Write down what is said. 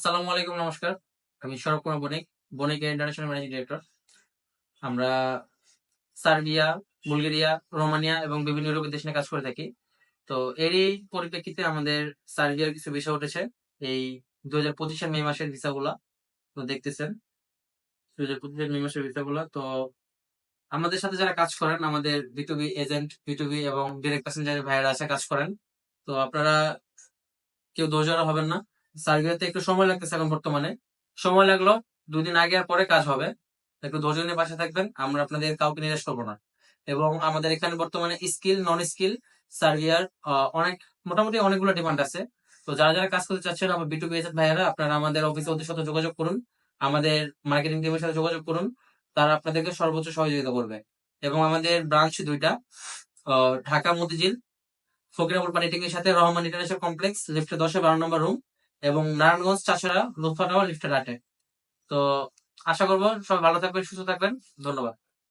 আসসালামু আলাইকুম, নমস্কার। আমি Sourav Kumar Banik Banik international managing director. আমরা সার্বিয়া, বুলগেরিয়া, রোমানিয়া এবং বিভিন্ন ইউরোপীয় দেশে নিয়ে কাজ করে থাকি। তো এরই পরিপ্রেক্ষিতে আমাদের সার্বিয়ার কিছু ভিসা উঠেছে। এই দু হাজার পঁচিশের মে মাসের ভিসাগুলা, তো দেখতেছেন। দু হাজার পঁচিশের মে মাসের ভিসাগুলা, তো আমাদের সাথে যারা কাজ করেন, আমাদের বিটুবি এজেন্ট বিটুবি এবং ডিরেক্ট প্যাসেঞ্জারের ভাইয়েরা আছে, কাজ করেন। তো আপনারা কেউ দোষরা হবেন না। সার্বিয়াতে একটু সময় লাগতেছে এখন বর্তমানে। সময় লাগল দুদিন আগে আর পরে কাজ হবে। একটু ধৈর্য পাশে থাকবেন, আমরা আপনাদের কাউকে নিরাশ করব না। এবং আমাদের এখানে বর্তমানে স্কিল নন স্কিল সার্ভিয়ার অনেক, মোটামুটি অনেকগুলো ডিমান্ড আছে। তো যারা যারা কাজ করতে চাচ্ছেন, আমার বিটু বিএসএফ ভাইয়েরা, আপনারা আমাদের অফিসে ওদের সাথে যোগাযোগ করুন। আমাদের মার্কেটিং টিমের সাথে যোগাযোগ করুন। তারা আপনাদেরকে সর্বোচ্চ সহযোগিতা করবে। এবং আমাদের ব্রাঞ্চ দুইটা ঢাকা মতিঝিল ফকিরাপুর পানিটিং এর সাথে রহমান ইন্টারন্যাশনাল কমপ্লেক্স লিফটে দশে বারো নম্বর রুম এবং নারায়ণগঞ্জ চাষারা লুৎফা টাওয়ার লিফটের আটে তো আশা করব সবাই ভালো থাকবেন, সুস্থ থাকবেন। ধন্যবাদ।